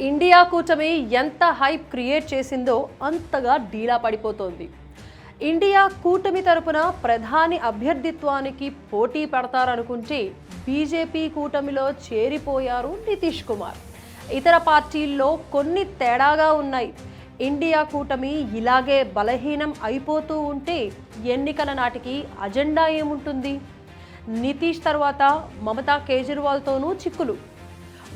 India కూటమి ఎంత hype create చేసిందో అంతగా డీలా పడిపోతోంది. ఇండియా కూటమి తరపున ప్రధాని అభ్యర్థిత్వానికి పోటీ పడతారనుకుంటే బీజేపీ కూటమిలో చేరిపోయారు నితీష్ కుమార్. ఇతర పార్టీల్లో కొన్ని తేడాగా ఉన్నాయి. ఇండియా కూటమి ఇలాగే బలహీనం అయిపోతూ ఉంటే ఎన్నికల నాటికి అజెండా ఏముంటుంది? నితీష్ తర్వాత మమతా కేజ్రీవాల్తోనూ చిక్కులు.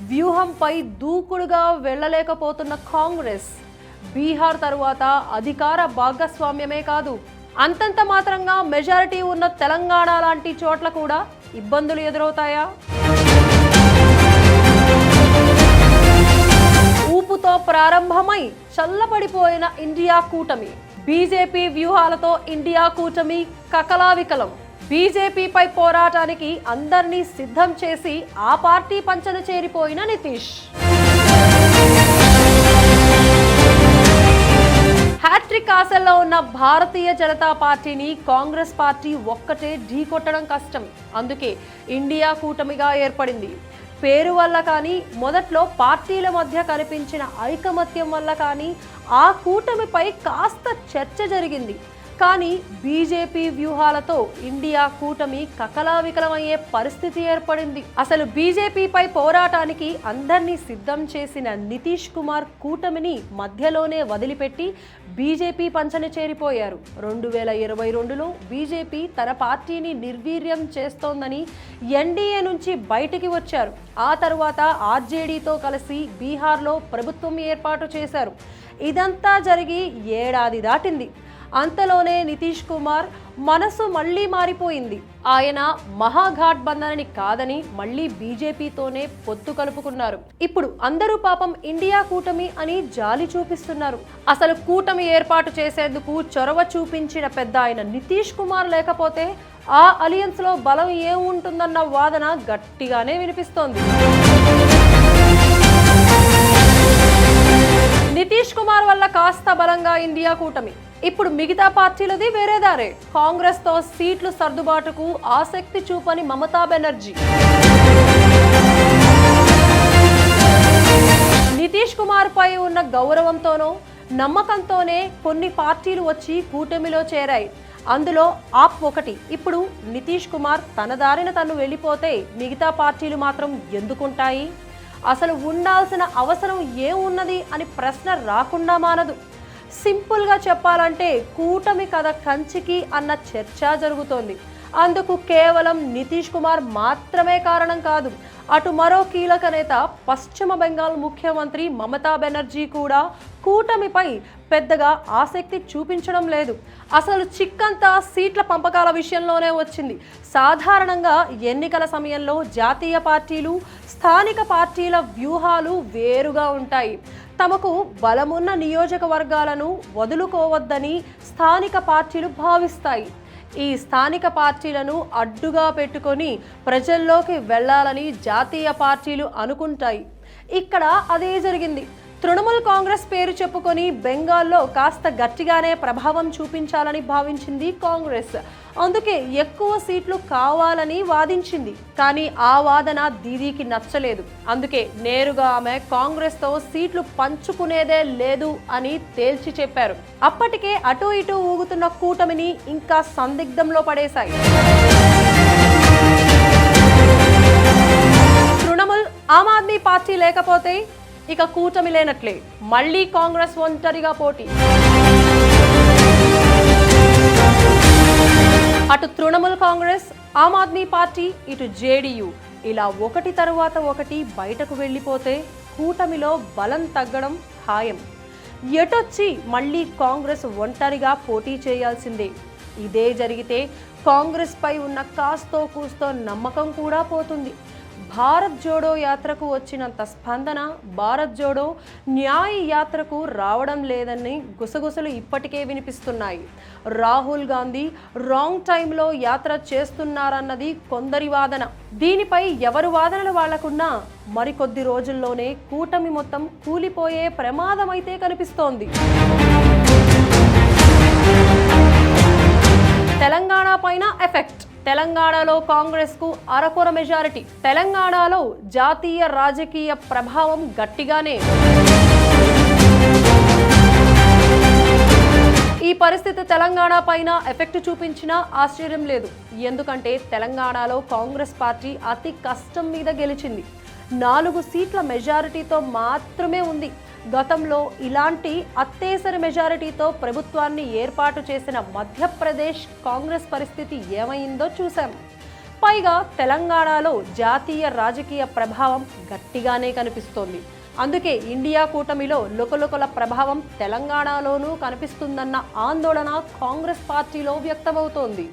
వ్యూహంపై దూకుడుగా వెళ్ళలేకపోతున్న కాంగ్రెస్. బీహార్ తరువాత అధికార భాగస్వామ్యమే కాదు అంతంత మాత్రంగా మెజారిటీ ఉన్న తెలంగాణ లాంటి చోట్ల కూడా ఇబ్బందులు ఎదురవుతాయా? ఊపుతో ప్రారంభమై చల్లబడిపోయిన ఇండియా కూటమి. బీజేపీ వ్యూహాలతో ఇండియా కూటమి కకలావికలం. బీజేపీపై పోరాటానికి అందరినీ సిద్ధం చేసి ఆ పార్టీ పంచన చేరిపోయిన నితీష్. హ్యాట్రిక్ ఆశల్లో ఉన్న భారతీయ జనతా పార్టీని కాంగ్రెస్ పార్టీ ఒక్కటే ఢీకొట్టడం కష్టం. అందుకే ఇండియా కూటమిగా ఏర్పడింది. పేరు వల్ల కానీ మొదట్లో పార్టీల మధ్య కనిపించిన ఐకమత్యం వల్ల కానీ ఆ కూటమిపై కాస్త చర్చ జరిగింది. కానీ బీజేపీ వ్యూహాలతో ఇండియా కూటమి కకలావికలమయ్యే పరిస్థితి ఏర్పడింది. అసలు బీజేపీపై పోరాటానికి అందరినీ సిద్ధం చేసిన నితీష్ కుమార్ కూటమిని మధ్యలోనే వదిలిపెట్టి బీజేపీ పంచన చేరిపోయారు. రెండు వేల ఇరవై రెండులో బీజేపీ తన పార్టీని నిర్వీర్యం చేస్తోందని ఎన్డీఏ నుంచి బయటికి వచ్చారు. ఆ తర్వాత ఆర్జేడీతో కలిసి బీహార్లో ప్రభుత్వం ఏర్పాటు చేశారు. ఇదంతా జరిగి ఏడాది దాటింది. అంతలోనే నితీష్ కుమార్ మనసు మళ్ళీ మారిపోయింది. ఆయన మహాఘాట్బంధనని కాదని మళ్ళీ బీజేపీతోనే పొత్తు కలుపుకున్నారు. ఇప్పుడు అందరూ పాపం ఇండియా కూటమి అని జాలి చూపిస్తున్నారు. అసలు కూటమి ఏర్పాటు చేసేందుకు చొరవ చూపించిన పెద్ద ఆయన నితీష్ కుమార్ లేకపోతే ఆ అలియన్స్లో బలం ఏముంటుందన్న వాదన గట్టిగానే వినిపిస్తోంది. కాస్త బలంగా ఇండియా కూటమి. ఇప్పుడు మిగతా పార్టీలది వేరే దారే కాంగ్రెస్తో సీట్లు సర్దుబాటుకు ఆసక్తి చూపని మమతా బెనర్జీ. నితీష్ కుమార్ పై ఉన్న గౌరవంతోనో నమ్మకంతోనే కొన్ని పార్టీలు వచ్చి కూటమిలో చేరాయి. అందులో ఆప్ ఒకటి. ఇప్పుడు నితీష్ కుమార్ తన దారిన తను వెళ్ళిపోతే మిగతా పార్టీలు మాత్రం ఎందుకుంటాయి? అసలు ఉండాల్సిన అవసరం ఏమున్నది అని ప్రశ్న రాకుండా మానదు. సింపుల్గా చెప్పాలంటే కూటమి కథ కంచికి అన్న చర్చ జరుగుతోంది. అందుకు కేవలం నితీష్ కుమార్ మాత్రమే కారణం కాదు అటు మరో కీలక నేత పశ్చిమ బెంగాల్ ముఖ్యమంత్రి మమతా బెనర్జీ కూడా కూటమిపై పెద్దగా ఆసక్తి చూపించడం లేదు. అసలు చిక్కంతా సీట్ల పంపకాల విషయంలోనే వచ్చింది. సాధారణంగా ఎన్నికల సమయంలో జాతీయ పార్టీలు స్థానిక పార్టీల వ్యూహాలు వేరుగా ఉంటాయి. తమకు బలమున్న నియోజకవర్గాలను వదులుకోవద్దని స్థానిక పార్టీలు భావిస్తాయి. ఈ స్థానిక పార్టీలను అడ్డుగా పెట్టుకొని ప్రజల్లోకి వెళ్ళాలని జాతీయ పార్టీలు అనుకుంటాయి. ఇక్కడ అదే జరిగింది. తృణమూల్ కాంగ్రెస్ పేరు చెప్పుకొని బెంగాల్లో కాస్త గట్టిగానే ప్రభావం చూపించాలని భావించింది కాంగ్రెస్. అందుకే ఎక్కువ సీట్లు కావాలని వాదించింది. కానీ ఆ వాదన దీదీకి నచ్చలేదు. అందుకే నేరుగా ఆమె కాంగ్రెస్తో సీట్లు పంచుకునేదే లేదు అని తేల్చి చెప్పారు. అప్పటికే అటు ఇటు ఊగుతున్న కూటమిని ఇంకా సందిగ్ధంలో పడేశాయి. తృణమూల్ ఆమ్ ఆద్మీ పార్టీ లేకపోతే ఇక కూటమి లేనట్లే మళ్ళీ కాంగ్రెస్ ఒంటరిగా పోటీ. అటు తృణమూల్ కాంగ్రెస్ ఆమ్ ఆద్మీ పార్టీ ఇటు జేడీయూ. ఇలా ఒకటి తరువాత ఒకటి బయటకు వెళ్ళిపోతే కూటమిలో బలం తగ్గడం ఖాయం. ఎటొచ్చి మళ్ళీ కాంగ్రెస్ ఒంటరిగా పోటీ చేయాల్సిందే? ఇదే జరిగితే కాంగ్రెస్ పై ఉన్న కాస్తో కూస్తో నమ్మకం కూడా పోతుంది. భారత్ జోడో యాత్రకు వచ్చినంత స్పందన భారత్ జోడో న్యాయ యాత్రకు రావడం లేదని గుసగుసలు ఇప్పటికే వినిపిస్తున్నాయి. రాహుల్ గాంధీ రాంగ్ టైంలో యాత్ర చేస్తున్నారన్నది కొందరి వాదన. దీనిపై ఎవరు వాదనలు వాళ్ళకున్నా మరికొద్ది రోజుల్లోనే కూటమి మొత్తం కూలిపోయే ప్రమాదమైతే కనిపిస్తోంది. తెలంగాణ పైన ఎఫెక్ట్. తెలంగాణలో కాంగ్రెస్కు అరకొర మెజారిటీ. తెలంగాణలో జాతీయ రాజకీయ ప్రభావం గట్టిగానే. ఈ పరిస్థితి తెలంగాణ పైన ఎఫెక్ట్ చూపించినా ఆశ్చర్యం లేదు. ఎందుకంటే తెలంగాణలో కాంగ్రెస్ పార్టీ అతి కష్టం మీద గెలిచింది. నాలుగు సీట్ల మెజారిటీతో మాత్రమే ఉంది గతంలో ఇలాంటి అత్తేసర మెజారిటీతో ప్రభుత్వాన్ని ఏర్పాటు చేసిన మధ్యప్రదేశ్ కాంగ్రెస్ పరిస్థితి ఏమైందో చూశాం. పైగా తెలంగాణలో జాతీయ రాజకీయ ప్రభావం గట్టిగానే కనిపిస్తోంది. అందుకే ఇండియా కూటమిలో లుకలుకల ప్రభావం తెలంగాణలోనూ కనిపిస్తుందన్న ఆందోళన కాంగ్రెస్ పార్టీలో వ్యక్తమవుతోంది.